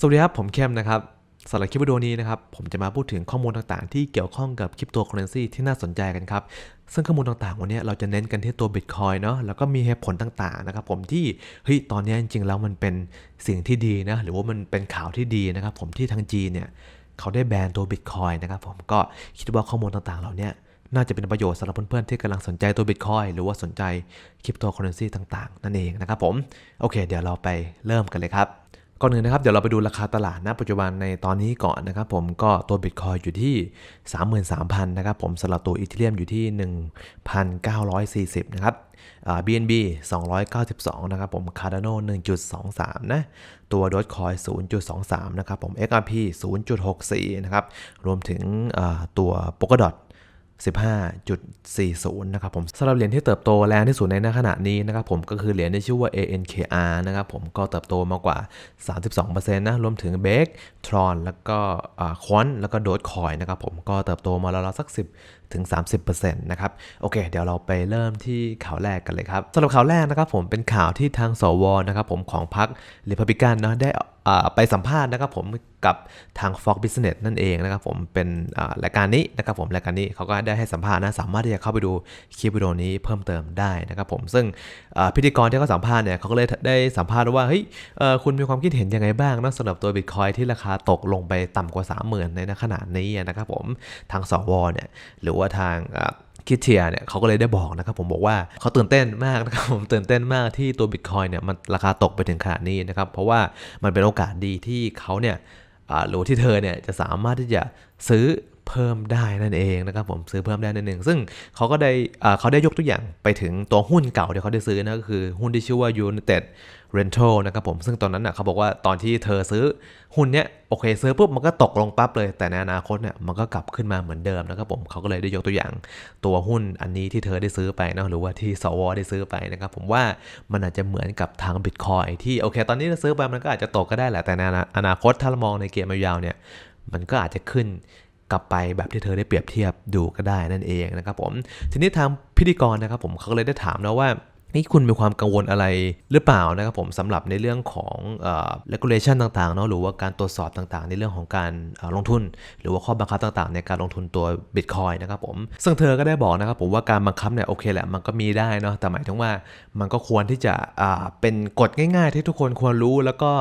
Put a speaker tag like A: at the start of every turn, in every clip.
A: สวัสดีครับ ผมเข้มนะครับสำหรับคลิปวิดีโอนี้นะครับ ผมจะมาพูดถึงข้อมูลต่างๆ ที่เกี่ยวข้องกับคริปโตเคอเรนซีที่น่าสนใจกันครับ ซึ่งข้อมูลต่างๆ วันนี้เราจะเน้นกันที่ตัว Bitcoin เนาะแล้วก็มีเหตุผลต่างๆนะครับผมที่เฮ้ยตอนนี้จริงๆแล้วมันเป็นสิ่งที่ดีนะหรือว่ามันเป็นข่าวที่ดีนะครับผมที่ทางจีนเนี่ยเขาได้แบนตัว Bitcoin นะครับผมก็คิดว่าข้อมูลต่างๆ เหล่านี้น่าจะเป็นประโยชน์สำหรับเพื่อนๆที่กำลังสนใจตัว Bitcoin หรือว่าสนใจคริปโตเคอเรนซีต่างๆ นั่นเองนะครับผมโอเค เดี๋ยวเราไปเริ่มกันเลยครับ ก่อนอื่นนะครับ เดี๋ยวเราไปดูราคาตลาดณปัจจุบันในตอนนี้ก่อนนะครับผมก็ตัว Bitcoin อยู่ที่ 33,000 นะครับผมสำหรับตัวอีเทเรียมอยู่ที่ 1,940 นะครับอ่า BNB 292 นะครับผม Cardano 1.23 นะ ตัว Dogecoin 0.23 นะครับผม XRP 0.64 นะครับ รวมถึงตัว Polkadot 15.40 นะครับผมสำหรับเหรียญที่เติบโตแรงที่สุดในขณะนี้นะครับผมก็คือเหรียญที่ชื่อว่า ANKR นะครับผมก็เติบโตมากกว่า 32%นะรวมถึง b a k Tron แล้วก็คอนแล้วก็ Dogecoin นะครับผมก็เติบโตมาแล้วๆสัก 10ถึง30%นะครับโอเค เดี๋ยวเราไปเริ่มที่ข่าวแรกกันเลยครับสำหรับข่าวแรกนะครับผมเป็นข่าวที่ทางสวนะครับผมของพรรค Republican เนาะได้อ่า ไปสัมภาษณ์นะครับผมกับทาง Fox Business นั่นเองนะครับผมเป็นรายการนี้นะครับผมรายการนี้เขาก็ได้ให้สัมภาษณ์นะสามารถที่จะเข้าไปดูคลิปวิดีโอนี้เพิ่มเติมได้นะครับผมซึ่งพิธีกรที่เขาสัมภาษณ์เนี่ยเขาก็เลยได้สัมภาษณ์ว่าเฮ้ยคุณมีความคิดเห็นยังไงบ้างนะสำหรับตัว Bitcoin ที่ราคาตกลงไปต่ำกว่า 30,000 ในขณะนี้นะครับผมทางสวเนี่ยหรือว่าทาง คิดเทียเนี่ยเขาก็เลยได้บอกนะครับผมบอกว่าเขาตื่นเต้นมากนะครับผมตื่นเต้นมากที่ตัว Bitcoin เนี่ยมันราคาตกไปถึงขนาดนี้นะครับเพราะว่ามันเป็นโอกาสดีที่เขาเนี่ยหรือที่เธอเนี่ยจะสามารถที่จะซื้อ เพิ่มได้นั่นเองนะครับผมซื้อเพิ่มได้นั่นเองซึ่งเขาก็ได้เขาได้ยกตัวอย่างไปถึงตัวหุ้นเก่าที่เขาได้ซื้อนะก็คือหุ้นที่ชื่อว่า United Rental นะครับผมซึ่งตอนนั้นน่ะเขาบอกว่าตอนที่เธอซื้อหุ้นเนี้ยโอเคซื้อปุ๊บมันก็ตกลงปั๊บเลย แต่ในอนาคตเนี่ยมันก็กลับขึ้นมาเหมือนเดิมนะครับผมเขาก็เลยได้ยกตัวอย่างตัวหุ้นอันนี้ที่เธอได้ซื้อไปนะหรือว่าที่สวได้ซื้อไปนะครับผมว่ามันอาจจะเหมือนกับทาง Bitcoin ที่โอเค ตอนนี้เราซื้อไปมันก็อาจจะตกก็ได้แหละแต่ในอนาคตถ้าเรามองในเกมยาวเนี่ยมันก็อาจจะขึ้น กลับไปแบบที่เธอได้เปรียบเทียบดูก็ได้นั่นเองนะครับผมทีนี้ทางพิธีกรนะครับผมเขาก็เลยได้ถามนะว่านี่คุณมีความกังวลอะไรหรือเปล่านะครับผมสำหรับในเรื่องของเอ่อ regulation ต่างๆเนาะหรือว่าการตรวจสอบต่างๆ ในเรื่องของการลงทุน หรือว่าข้อบังคับต่างๆ ในการลงทุนตัว Bitcoin นะครับผมซึ่งเธอก็ได้บอกนะครับผมว่าการบังคับเนี่ยโอเคแหละมันก็มีได้เนาะแต่หมายถึงว่ามันก็ควรที่จะอ่าเป็นกฎง่ายๆ ที่ทุกคนควรรู้แล้วก็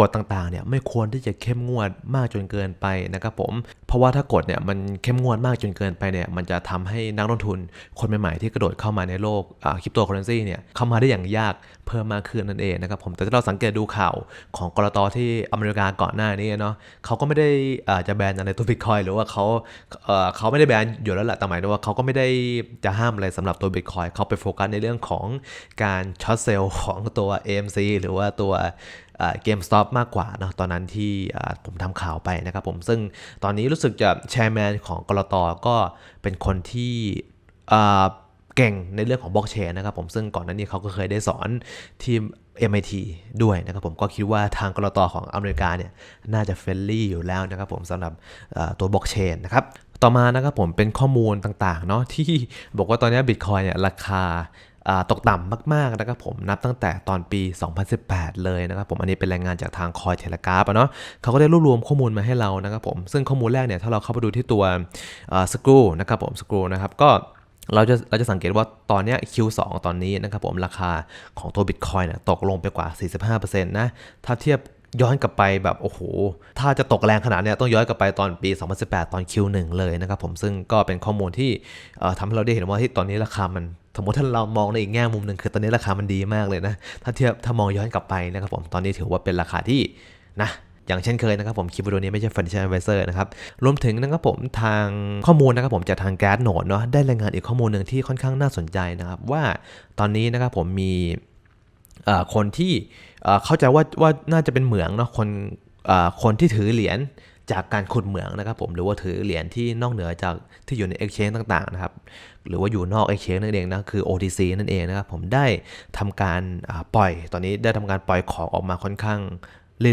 A: กฎต่างๆเนี่ยไม่ควรที่จะเข้มงวดมากจนเกินไปนะครับผม เพราะว่าถ้ากฎเนี่ยมันเข้มงวดมากจนเกินไปเนี่ยมันจะทำให้นักลงทุนคนใหม่ๆที่กระโดดเข้ามาในโลกคริปโตเคอเรนซีเนี่ยเข้ามาได้อย่างยากเพิ่มมากขึ้นนั่นเองนะครับผมแต่ถ้าเราสังเกตดูข่าวของกรตที่อเมริกาก่อนหน้านี้เนาะเขาก็ไม่ได้อ่าจะแบนอะไรตัวบิตคอยหรือว่าเขาเอ่อเขาไม่ได้แบนอยู่แล้วแหละแต่หมายถึงว่าเขาก็ไม่ได้จะห้ามอะไรสำหรับตัวบิตคอยเขาไปโฟกัสในเรื่องของการช็อตเซลล์ของตัว AMC หรือว่าตัว เกมสต็อปมากกว่าเนาะตอนนั้นที่ผมทำข่าวไปนะครับผมซึ่งตอนนี้รู้สึกจะแชร์แมนของกรตก็เป็นคนที่เก่งในเรื่องของบล็อกเชนนะครับผมซึ่งก่อนหน้านี้เขาก็เคยได้สอนทีม MIT ด้วยนะครับผมก็คิดว่าทางกรตอของอเมริกาเนี่ยน่าจะเฟรนลี่อยู่แล้วนะครับผมสำหรับตัวบล็อกเชนนะครับต่อมานะครับผมเป็นข้อมูลต่างๆเนาะที่บอกว่าตอนนี้บิตคอยเนี่ยราคา ตกต่ำมากๆนะครับผมนับตั้งแต่ตอนปี 2018 เลยนะครับผมอันนี้เป็นรายงานจากทางคอยเทเลกราฟเนาะเขาก็ได้รวบรวมข้อมูลมาให้เรานะครับผมซึ่งข้อมูลแรกเนี่ยถ้าเราเข้าไปดูที่ตัวสกรูนะครับผมสกรูนะครับก็เราจะเราจะสังเกตว่าตอนนี้ Q2 ตอนนี้นะครับผมราคาของตัว Bitcoin เนี่ยตกลงไปกว่า 45%นะถ้าเทียบ ย้อนกลับไปแบบโอ้โห ถ้าจะตกแรงขนาดเนี้ยต้องย้อนกลับไปตอนปี 2018 ตอน Q1 เลยนะครับผมซึ่งก็เป็นข้อมูลที่ทำให้เราได้เห็นว่าที่ตอนนี้ราคามันสมมติถ้าเรามองในอีกแง่มุมหนึ่งคือตอนนี้ราคามันดีมากเลยนะ ถ้าเทียบถ้ามองย้อนกลับไปนะครับผมตอนนี้ถือว่าเป็นราคาที่นะอย่างเช่นเคยนะครับผมคลิปวิดีโอนี้ไม่ใช่ financial advisor นะครับ รวมถึงนะครับผมทางข้อมูลนะครับผมจากทางแก๊สโหนดเนาะได้รายงานอีกข้อมูลหนึ่งที่ค่อนข้างน่าสนใจนะครับ ว่าตอนนี้นะครับผมมีคนที่ เข้าใจว่าว่าน่าจะเป็นเหมืองเนาะคนคนที่ถือเหรียญจากการขุดเหมืองนะครับผมหรือว่าถือเหรียญที่นอกเหนือจากที่อยู่ใน exchange ต่างๆนะครับหรือว่าอยู่นอก exchange นั่นเองนะคือ OTC นั่นเองนะครับผมได้ทำการปล่อยตอนนี้ได้ทำการปล่อยของออกมาค่อนข้าง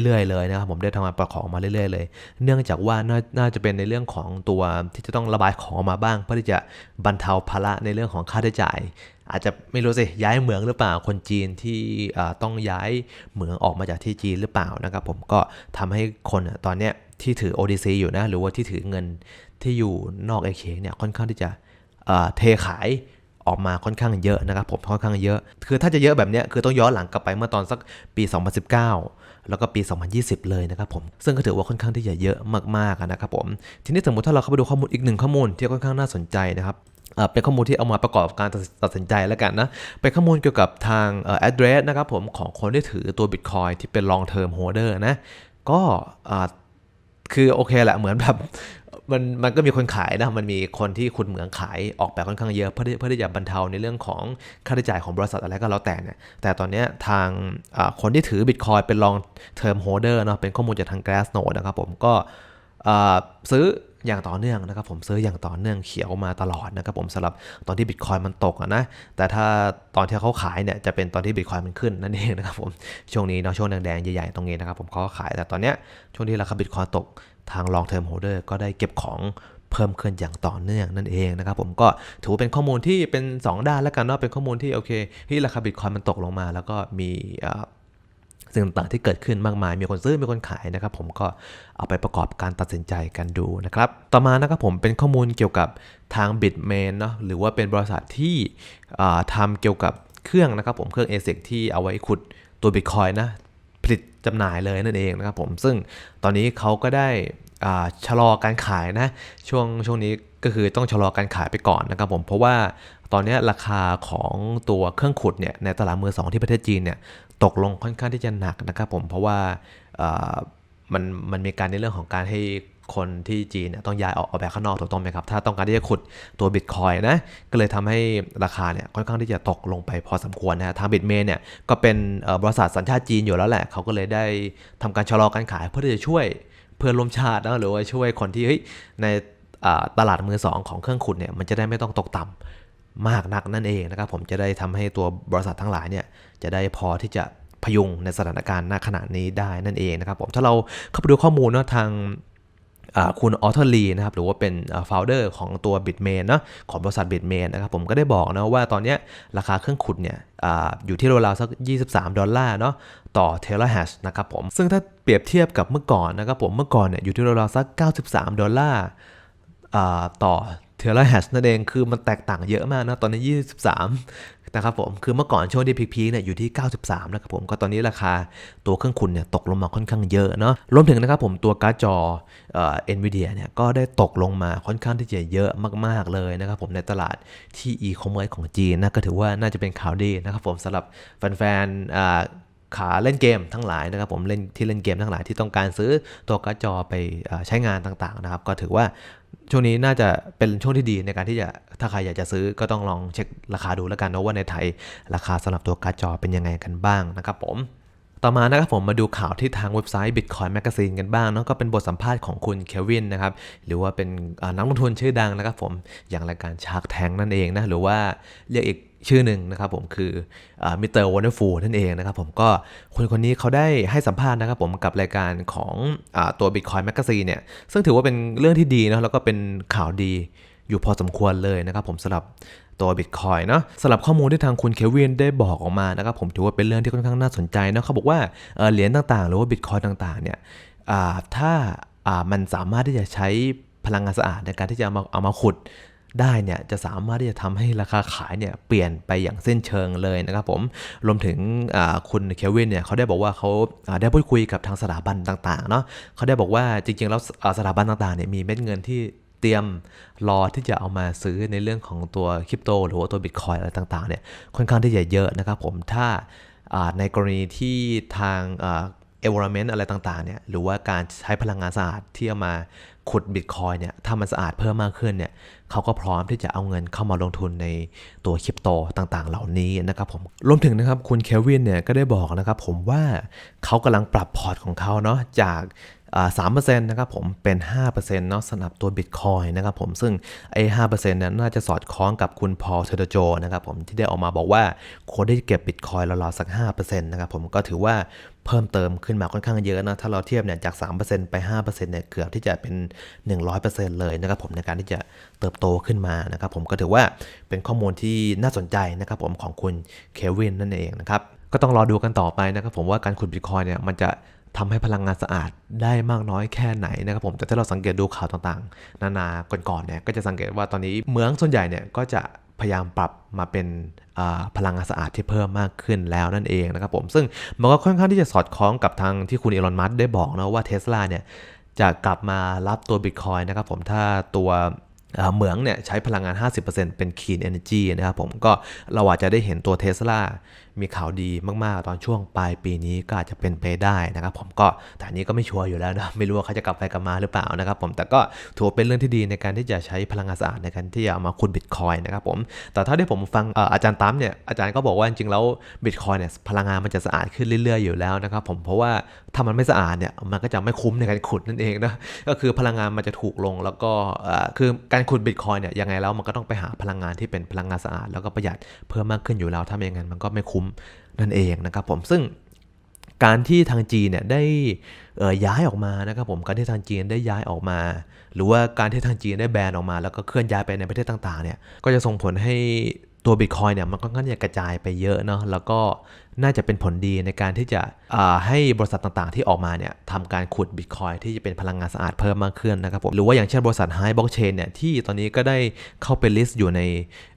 A: เรื่อยๆเลยนะครับผมได้ทำการปล่อยของออกมาเรื่อยๆเลย เนื่องจากว่าน่าน่าจะเป็นในเรื่องของตัวที่จะต้องระบายของออกมาบ้าง เพื่อที่จะบรรเทาภาระในเรื่องของค่าใช้จ่าย อาจจะไม่รู้สิย้ายเหมืองหรือเปล่าคนจีนที่ต้องย้ายเหมืองออกมาจากที่จีนหรือเปล่านะครับผมก็ทำให้คนตอนเนี้ยที่ถือ ODC อยู่นะหรือว่าที่ถือเงินที่อยู่นอกเอเคเนี่ยค่อนข้างที่จะเทขายออกมาค่อนข้างเยอะนะครับผมค่อนข้างเยอะ คือถ้าจะเยอะแบบนี้คือต้องย้อนหลังกลับไปเมื่อตอนสักปี 2019 แล้วก็ปี 2020 เลยนะครับผมซึ่งก็ถือว่าค่อนข้างที่จะเยอะมากๆนะครับผมทีนี้สมมติถ้าเราเข้าไปดูข้อมูลอีกหนึ่งข้อมูลที่ค่อนข้างน่าสนใจนะครับ เป็นข้อมูลที่เอามาประกอบการตัดสินใจแล้วกันนะ เป็นข้อมูลเกี่ยวกับทาง address นะครับผมของคนที่ถือตัว Bitcoin ที่เป็น long term holder นะ ก็คือโอเคแหละเหมือนแบบมันมันก็มีคนขายนะ มันมีคนที่คุณเหมืองขายออกไปค่อนข้างเยอะเพื่อเพื่อที่จะบรรเทาในเรื่องของค่าใช้จ่ายของบริษัทอะไรก็แล้วแต่เนี่ยแต่ตอนนี้ทางคนที่ถือบิตคอยเป็น long term holder เนาะเป็นข้อมูลจากทาง Glassnode นะครับผมก็ซื้อ อย่างต่อเนื่องนะครับผมซื้ออย่างต่อเนื่องเขียวมาตลอดนะครับผมสำหรับตอนที่บิตคอยมันตกนะแต่ถ้าตอนที่เขาขายเนี่ยจะเป็นตอนที่บิตคอยมันขึ้นนั่นเองนะครับผมช่วงนี้เนาะช่วงแดงๆใหญ่ๆตรงนี้นะครับผมเขาก็ขายแต่ตอนเนี้ยช่วงที่ราคาบิตคอยตกทาง long term holder ก็ได้เก็บของเพิ่มขึ้นอย่างต่อเนื่องนั่นเองนะครับผมก็ถือเป็นข้อมูลที่เป็น 2 ด้านแล้วกันเนาะเป็นข้อมูลที่โอเคที่ราคาบิตคอยมันตกลงมา แล้วก็มีอ่า สิ่งต่างๆที่เกิดขึ้นมากมาย มีคนซื้อ มีคนขายนะครับ ผมก็เอาไปประกอบการตัดสินใจกันดูนะครับ ต่อมานะครับผมเป็นข้อมูลเกี่ยวกับทาง Bitmain เนาะหรือว่าเป็นบริษัทที่ทำเกี่ยวกับเครื่องนะครับผมเครื่อง ASIC ที่เอาไว้ขุดตัว Bitcoin นะผลิตจำหน่ายเลยนั่นเองนะครับผมซึ่งตอนนี้เขาก็ได้ชะลอการขายนะช่วงช่วงนี้ก็คือต้องชะลอการขายไปก่อนนะครับผมเพราะว่าตอนนี้ราคาของตัวเครื่องขุดเนี่ยในตลาดมือสองที่ประเทศจีนเนี่ย ตกลงค่อนข้างที่จะหนักนะครับผมเพราะว่ามันมันมีการในเรื่องของการให้คนที่จีนเนี่ยต้องย้ายออกออกไปข้างนอกถูกต้องไหมครับ ถ้าต้องการที่จะขุดตัวบิตคอยนะ ก็เลยทำให้ราคาเนี่ยค่อนข้างที่จะตกลงไปพอสมควรนะทางบิตเมนเนี่ยก็เป็นบริษัทสัญชาติจีนอยู่แล้วแหละ เขาก็เลยได้ทำการชะลอการขายเพื่อที่จะช่วยเพื่อนร่วมชาตินะหรือว่าช่วยคนที่เฮ้ยในตลาดมือสองของเครื่องขุดเนี่ยมันจะได้ไม่ต้องตกต่ำ มากนักนั่นเองนะครับผมจะได้ทำให้ตัวบริษัททั้งหลายเนี่ยจะได้พอที่จะพยุงในสถานการณ์ณขณะนี้ได้นั่นเองนะครับผมถ้าเราเข้าไปดูข้อมูลเนาะทางคุณออเทอร์ลีนะครับหรือว่าเป็นโฟาวเดอร์ของตัว Bitmain เนาะของบริษัท Bitmain นะครับผมก็ได้บอกนะว่าตอนนี้ราคาเครื่องขุดเนี่ยออยู่ที่ราวๆสัก 23 ดอลลาร์เนาะต่อเทราแฮชนะครับผมซึ่งถ้าเปรียบเทียบกับเมื่อก่อนนะครับผมเมื่อก่อนเนี่ยอยู่ที่ราวๆสัก 93 ดอลลาร์ต่อ เทราแฮชนั่นเองคือมันแตกต่างเยอะมากนะ ตอนนี้ 23 นะครับผม คือเมื่อก่อนช่วงที่พีคๆเนี่ยอยู่ที่ 93 นะครับผมก็ตอนนี้ราคาตัวเครื่องคุณเนี่ยตกลงมาค่อนข้างเยอะเนาะรวมถึงนะครับผมตัวการ์ดจอเอ่อ Nvidia เนี่ยก็ได้ตกลงมาค่อนข้างที่จะเยอะมากๆเลยนะครับผมในตลาดที่ e-commerce ของจีนนะก็ถือว่าน่าจะเป็นข่าวดีนะครับผมสำหรับแฟนๆขาเล่นเกมทั้งหลายนะครับผมเล่นที่เล่นเกมทั้งหลายที่ต้องการซื้อตัวการ์ดจอไปอใช้งานต่างๆนะครับ ก็ถือว่า ช่วงนี้น่าจะเป็นช่วงที่ดีในการที่จะถ้าใครอยากจะซื้อก็ต้องลองเช็คราคาดูแล้วกันนะว่าในไทยราคาสำหรับตัวการ์ดจอเป็นยังไงกันบ้างนะครับผมต่อมานะครับผมมาดูข่าวที่ทางเว็บไซต์ Bitcoin Magazine กันบ้างเนาะก็เป็นบทสัมภาษณ์ของคุณเควินนะครับหรือว่าเป็นนักลงทุนชื่อดังนะครับผมอย่างรายการชาร์กแทงนั่นเองนะหรือว่าเรียกอีก ชื่อหนึ่งนะครับผมคือมิสเตอร์วอนเดอร์ฟูนั่นเองนะครับผมก็คนคนนี้เขาได้ให้สัมภาษณ์นะครับผมกับรายการของอตัว Bitcoin Magazine เนี่ยซึ่งถือว่าเป็นเรื่องที่ดีนะแล้วก็เป็นข่าวดีอยู่พอสมควรเลยนะครับผมสำหรับตัว Bitcoin เนาะสำหรับข้อมูลที่ทางคุณเควินได้บอกออกมานะครับผมถือว่าเป็นเรื่องที่ค่อนข้างน่าสนใจเนาะเขาบอกว่าเหรียญต่างๆ หรือว่า Bitcoin ต่างๆเนี่ยถ้าอ่ามันสามารถที่จะใช้พลังงานสะอาดในการที่จะเอามาเอามาขุด ได้เนี่ยจะสามารถที่จะทำให้ราคาขายเนี่ยเปลี่ยนไปอย่างสิ้นเชิงเลยนะครับผมรวมถึงคุณเควินเนี่ยเขาได้บอกว่าเขาได้พูดคุยกับทางสถาบันต่างๆเนาะเขาได้บอกว่าจริงๆแล้วสถาบันต่างๆเนี่ยมีเม็ดเงินที่เตรียมรอที่จะเอามาซื้อในเรื่องของตัวคริปโต หรือว่าตัวบิตคอยอะไรต่างๆเนี่ยค่อนข้างที่จะเยอะนะครับผมถ้าในกรณีที่ทางเอ่อ environment อะไรต่างๆเนี่ยหรือว่าการใช้พลังงานสะอาดที่เอามา ขุดบิตคอยเนี่ยถ้ามันสะอาดเพิ่มมากขึ้นเนี่ยเขาก็พร้อมที่จะเอาเงินเข้ามาลงทุนในตัวคริปโตต่างๆ เหล่านี้นะครับผมรวมถึงนะครับคุณเควินเนี่ยก็ได้บอกนะครับผมว่าเขากำลังปรับพอร์ตของเขาเนาะจาก สามเปอร์เซ็นต์นะครับผมเป็นห้าเปอร์เซ็นต์เนาะสำหรับตัว Bitcoin นะครับผมซึ่งไอ้ห้าเปอร์เซ็นต์นั้นน่าจะสอดคล้องกับคุณพอลเทโดโจนะครับผมที่ได้ออกมาบอกว่าควรได้เก็บ Bitcoin ราวๆสักห้าเปอร์เซ็นต์นะครับผมก็ถือว่าเพิ่มเติมขึ้นมาค่อนข้างเยอะนะ ถ้าเราเทียบเนี่ยจาก 3%ไป 5%เนี่ยเกือบที่จะเป็น 100%เลยนะครับผมในการที่จะเติบโตขึ้นมานะครับผมก็ถือว่าเป็นข้อมูลที่น่าสนใจนะครับผมของคุณเควินนั่นเองนะครับก็ต้องรอดูกันต่อไปนะครับผมว่าการขุดบิตคอยเนี่ยมันจะ ทำให้พลังงานสะอาดได้มากน้อยแค่ไหนนะครับผมแต่ถ้าเราสังเกตดูข่าวต่างๆ นานาก่อนๆเนี่ยก็จะสังเกตว่าตอนนี้เมืองส่วนใหญ่เนี่ยก็จะพยายามปรับมาเป็นพลังงานสะอาดที่เพิ่มมากขึ้นแล้วนั่นเองนะครับผมซึ่งมันก็ค่อนข้างที่จะสอดคล้องกับทางที่คุณอีลอนมัสได้บอกนะว่าเทสลาเนี่ยจะกลับมารับตัวบิตคอยนะครับผมถ้าตัว เหมืองเนี่ยใช้พลังงาน 50%เป็น clean energy นะครับผมก็เราอาจจะได้เห็นตัวเทสลามีข่าวดีมากๆ ตอนช่วงปลายปีนี้ก็อาจจะเป็นไปได้นะครับผมก็แต่นี้ก็ไม่ชัวร์อยู่แล้วนะไม่รู้ว่าเขาจะกลับไปกลับมาหรือเปล่านะครับผมแต่ก็ถือเป็นเรื่องที่ดีในการที่จะใช้พลังงานสะอาดในการที่จะเอามาขุดบิตคอยนะครับผมแต่ถ้าที่ผมฟังอาจารย์ตั้มเนี่ยอาจารย์ก็บอกว่าจริงๆแล้วบิตคอยเนี่ยพลังงานมันจะสะอาดขึ้นเรื่อยๆอยู่แล้วนะครับผมเพราะว่าถ้ามันไม่สะอาดเนี่ยมันก็จะไม่คุ้มในการขุดนั่นเองนะก็คือพลังงานมันจะถูกลงแล้วก็เอ่อคือการขุดบิตคอยเนี่ยยังไงแล้วมันก็ต้องไปหาพลังงานที่เป็นพลังงานสะอาด แล้วก็ประหยัดเพิ่มมากขึ้นอยู่แล้วถ้าไม่อย่างนั้นมันก็ไม่คุ้มนั่นเองนะครับผมซึ่งการที่ทางจีนเนี่ยได้เอ่อย้ายออกมานะครับผมการที่ทางจีนได้ย้ายออกมา หรือว่าการที่ทางจีนได้แบนออกมา แล้วก็เคลื่อนย้ายไปในประเทศต่างๆเนี่ยก็จะส่งผลให้ ตัวบิตคอยเนี่ยมันก็ค่อนข้างจะกระจายไปเยอะเนาะแล้วก็น่าจะเป็นผลดีในการที่จะให้บริษัทต่างๆ ที่ออกมาเนี่ยทำการขุดบิตคอยที่จะเป็นพลังงานสะอาดเพิ่มมากขึ้นนะครับผมหรือว่าอย่างเช่นบริษัท High Blockchain เนี่ยที่ตอนนี้ก็ได้เข้าไปลิสต์อยู่ใน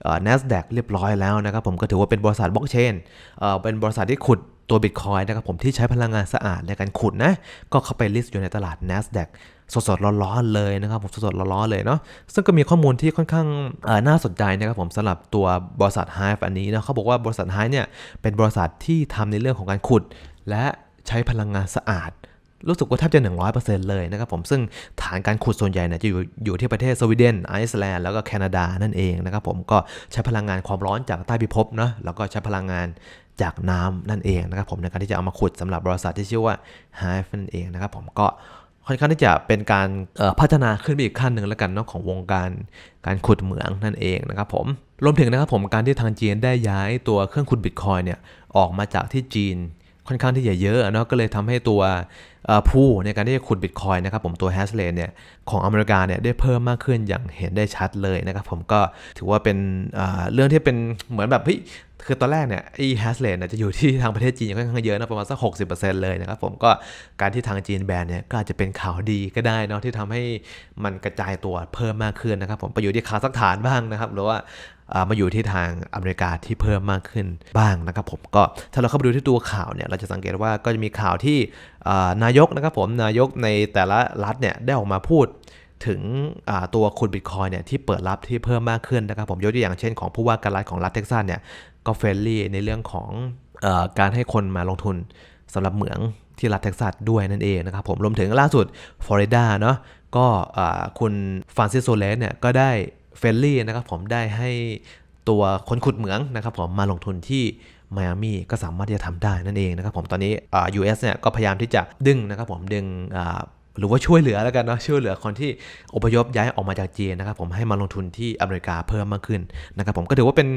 A: เอ่อ NASDAQ เรียบร้อยแล้วนะครับผมก็ถือว่าเป็นบริษัทบล็อกเชนเอ่อเป็นบริษัทที่ขุดตัว Bitcoin นะครับผมที่ใช้พลังงานสะอาดในการขุดนะก็เข้าไปลิสต์อยู่ในตลาด NASDAQ สดๆร้อนๆเลยนะครับผมสดๆร้อนๆเลยเนาะซึ่งก็มีข้อมูลที่ค่อนข้างน่าสนใจนะครับผมสำหรับตัวบริษัท Hive อันนี้นะเขาบอกว่าบริษัท Hive เนี่ยเป็นบริษัทที่ทำในเรื่องของการขุด และใช้พลังงานสะอาดรู้สึกว่าแทบจะ 100%เลยนะครับผมซึ่งฐานการขุดส่วนใหญ่เนี่ยจะอยู่อยู่ที่ประเทศสวีเดนไอซ์แลนด์แล้วก็แคนาดานั่นเองนะครับผมก็ใช้พลังงานความร้อนจากใต้พิภพเนาะแล้วก็ใช้พลังงานจากน้ำนั่นเองนะครับผมในการที่จะเอามาขุดสำหรับบริษัทที่ชื่อว่า Hive นั่นเองนะครับผมก็ ค่อนข้างที่จะเป็นการพัฒนาขึ้นไปอีกขั้นหนึ่งแล้วกันเนาะของวงการการขุดเหมืองนั่นเองนะครับผมรวมถึงนะครับผมการที่ทางจีนได้ย้ายตัวเครื่องขุดบิตคอยเนี่ยออกมาจากที่จีนค่อนข้างที่จะเยอะเนาะก็เลยทำให้ตัวผู้ในการที่จะขุดบิตคอยนะครับผมตัวแฮชเลนเนี่ยของอเมริกาเนี่ยได้เพิ่มมากขึ้นอย่างเห็นได้ชัดเลยนะครับผมก็ถือว่าเป็นเอ่อเรื่องที่เป็นเหมือนแบบเฮ้ย คือตอนแรกเนี่ยไอ้แฮชเลนเนี่ยจะอยู่ที่ทางประเทศจีนค่อนข้างเยอะนะประมาณสัก60%เลยนะครับผมก็การที่ทางจีนแบนเนี่ยก็อาจจะเป็นข่าวดีก็ได้เนาะที่ทำให้มันกระจายตัวเพิ่มมากขึ้นนะครับผมไปอยู่ที่คาซัคฐานบ้างนะครับหรือว่ามาอยู่ที่ทางอเมริกาที่เพิ่มมากขึ้นบ้างนะครับผมก็ถ้าเราเข้าไปดูที่ตัวข่าวเนี่ยเราจะสังเกตว่าก็จะมีข่าวที่นายกนะครับผมนายกในแต่ละรัฐเนี่ยได้ออกมาพูดถึงตัวคุณบิตคอยเนี่ยที่เปิดรับที่เพิ่มมากขึ้นนะครับผมยกตัวอย่างเช่นของผู้ว่าการรัฐของรัฐเท็กซัสเนี่ย ก็เฟรนลี่ในเรื่องของออการให้คนมาลงทุนสำหรับเหมืองที่รัฐเท็กซัสด้วยนั่นเองนะครับผมรวมถึงล่าสุดฟลอริดาเนาะก็คุณฟรานซิสโซเลสเนี่ยก็ได้เฟรนลี่นะครับผมได้ให้ตัวคนขุดเหมืองนะครับผมมาลงทุนที่ไมอามี่ก็สามารถที่จะทำได้นั่นเองนะครับผมตอนนี้อ่า US เนี่ยก็พยายามที่จะดึงนะครับผมดึงอ่า หรือว่าช่วยเหลือแล้วกันเนาะช่วยเหลือคนที่อพยพย้ายออกมาจากจีนนะครับผมให้มาลงทุนที่อเมริกาเพิ่มมากขึ้นนะครับผมก็ถือว่าเป็น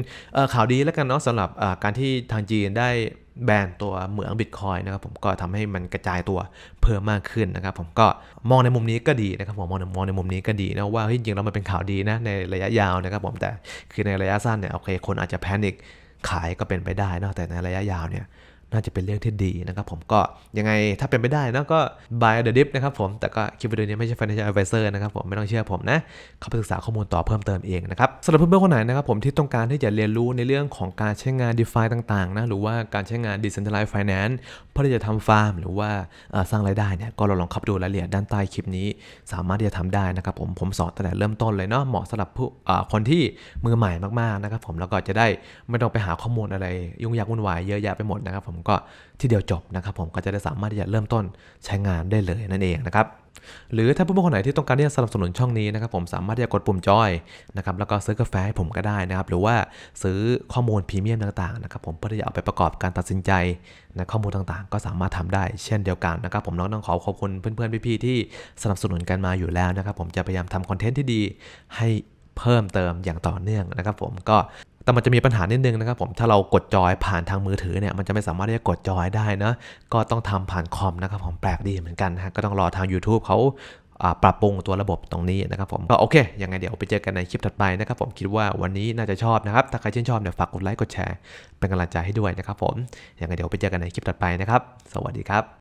A: ข่าวดีแล้วกันเนาะสำหรับการที่ทางจีนได้แบนตัวเหมืองบิตคอยนะครับผมก็ทำให้มันกระจายตัวเพิ่มมากขึ้นนะครับผมก็มองในมุมนี้ก็ดีนะครับผมมองในมองในมุมนี้ก็ดีนะว่าจริงๆแล้วมันเป็นข่าวดีนะในระยะยาวนะครับผมแต่คือในระยะสั้นเนี่ยโอเคคนอาจจะแพนิคขายก็เป็นไปได้นะแต่ในระยะยาวเนี่ย น่าจะเป็นเรื่องที่ดีนะครับผมก็ยังไงถ้าเป็นไปได้นะก็ buy the dip นะครับผมแต่ก็คลิปวิดีโอนี้ไม่ใช่ financial advisor นะครับผมไม่ต้องเชื่อผมนะเข้าไปศึกษาข้อมูลต่อเพิ่มเติมเองนะครับสำหรับเพื่อนๆคนไหนนะครับผมที่ต้องการที่จะเรียนรู้ในเรื่องของการใช้งาน DeFi ต่างๆนะหรือว่าการใช้งาน Decentralized Finance เพื่อที่จะทำฟาร์ม หรือว่าสร้างรายได้เนี่ยก็ลองเข้าไปดูรายละเอียดด้านใต้คลิปนี้ สามารถที่จะทำได้นะครับผมผมสอนตั้งแต่เริ่มต้นเลยเนาะเหมาะสำหรับผู้คนที่มือใหม่มากๆนะครับผมแล้วก็จะได้ไม่ต้องไปหาข้อมูลอะไรยุ่งยากวุ่นวายเยอะแยะไปหมดนะครับผมก็ที่เดียวจบนะครับผมก็จะได้สามารถที่จะเริ่มต้นใช้งานได้เลยนั่นเองนะครับหรือถ้าผู้ชมคนไหนที่ต้องการที่จะสนับสนุนช่องนี้นะครับผมสามารถที่จะกดปุ่มจอยนะครับแล้วก็ซื้อกาแฟให้ผมก็ได้นะครับหรือว่าซื้อข้อมูลพรีเมียมต่างๆนะครับผมเพื่อที่จะเอาไปประกอบการตัดสินใจนะข้อมูลต่างๆ ก็สามารถทำได้เช่นเดียวกันนะครับผมน้องต้องขอขอบคุณเพื่อนๆพี่ๆที่สนับสนุนกันมาอยู่แล้วนะครับผมจะพยายามทำคอนเทนต์ที่ดีให้เพิ่มเติมอย่างต่อเนื่องนะครับผมก็ แต่มันจะมีปัญหานิดนึงนะครับผม ถ้าเรากดจอยผ่านทางมือถือเนี่ย มันจะไม่สามารถที่จะกดจอยได้นะ ก็ต้องทำผ่านคอมนะครับผม แปลกดีเหมือนกันนะฮะก็ต้องรอทาง YouTube เขาอ่าปรับปรุงตัวระบบตรงนี้นะครับผม ก็โอเค ยังไงเดี๋ยวไปเจอกันในคลิปถัดไปนะครับผม คิดว่าวันนี้น่าจะชอบนะครับ ถ้าใครชื่นชอบเนี่ยฝากกดไลค์ กดแชร์ เป็นกำลังใจให้ด้วยนะครับผม ยังไงเดี๋ยวไปเจอกันในคลิปถัดไปนะครับ สวัสดีครับ